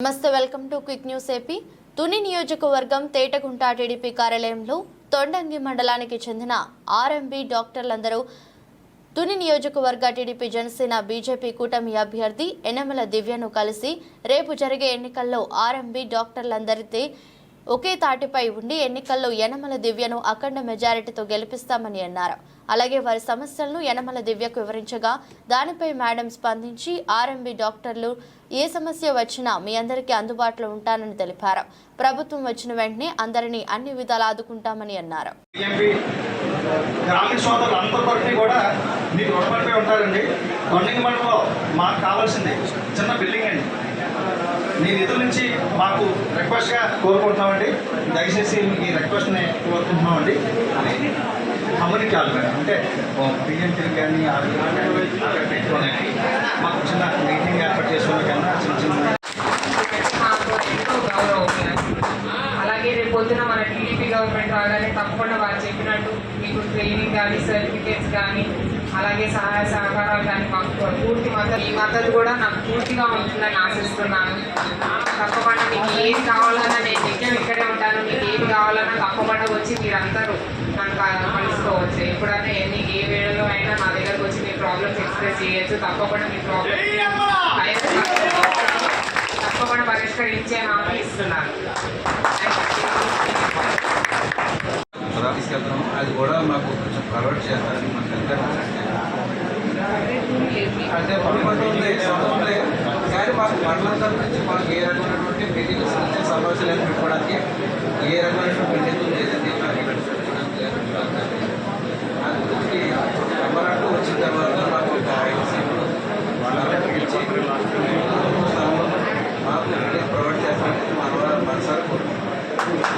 నమస్తే welcome to quick news AP. Tuni నియోజకవర్గం Tetagunta TDP కార్యాలయంలో తొండంగి మండలానికి చెందిన ఆర్ఎంబీ డాక్టర్లందరూ తుని నియోజకవర్గ టీడీపీ జనసేన బీజేపీ కూటమి అభ్యర్థి ఎనమల దివ్యను కలిసి రేపు జరిగే ఎన్నికల్లో ఆర్ఎంబీ డాక్టర్లందరితో ఒకే తాటిపై ఉండి ఎన్నికల్లో యనమల దివ్యను అఖండ మెజారిటీతో గెలిపిస్తామని అన్నారు. అలాగే వారి సమస్యలను యనమల దివ్యకు వివరించగా దానిపై మేడం స్పందించి ఆర్ఎంబీ డాక్టర్లు ఏ సమస్య వచ్చినా మీ అందరికీ అందుబాటులో ఉంటానని తెలిపారు. ప్రభుత్వం వచ్చిన వెంటనే అందరినీ అన్ని విధాలు ఆదుకుంటామని అన్నారు. గ్రామీణ సోదరులు అందరికీ కూడా మీకు రుణపడిపోయి ఉంటారండి. మాకు కావాల్సింది. చిన్న బిల్డింగ్ అండి. మీ నిధుల నుంచి మాకు రిక్వెస్ట్గా కోరుకుంటున్నామండి. దయచేసి మీ రిక్వెస్ట్ని కోరుకుంటున్నామండి. కమ్యూనిటీ మేడం అంటే బిఎంపీలు కానీ ఆర్మీ అక్కడ మాకు చిన్న మీటింగ్ ఏర్పాటు చేసుకోవడం కన్నా చిన్న చిన్న అలాగే రేపు పొద్దున మన టీడీపీ గవర్నమెంట్ రాగానే తప్పకుండా వారు చెప్పినట్టు మీకు ట్రైనింగ్ కానీ సర్టిఫికేట్స్ కానీ అలాగే సహాయ సహకారాలు కానీ మాకు పూర్తి మద్దతు ఈ మద్దతు కూడా నాకు పూర్తిగా ఉంటుందని ఆశిస్తున్నాను. తప్పకుండా మీకు ఏది కావాలన్నా నేను నిత్యం ఇక్కడే ఉంటాను. మీకు ఏది కావాలన్నా తప్పకుండా వచ్చి మీరందరూ నన్ను కలుసుకోవచ్చు. ఎప్పుడైనా ఎన్ని ఏ వేళలో అయినా నా దగ్గరకు వచ్చి మీ ప్రాబ్లమ్స్ ఎక్స్ప్రెస్ చేయొచ్చు. తప్పకుండా మీ ప్రాబ్లమ్ తప్పకుండా పరిష్కరించే హామీ ఇస్తున్నాను. అలా తీసుకెళ్తున్నాం అది కూడా మాకు కొంచెం ప్రొవైడ్ చేస్తారని మాకు తెలియదు అంటే పనులు ఉంది సమయం ఉంది కానీ మాకు మండలం తరఫు నుంచి మాకు ఏ రకమైనటువంటి మీటింగ్స్ సమస్యలు సమావేశాలు పెట్టుకోవడానికి ఏ రకం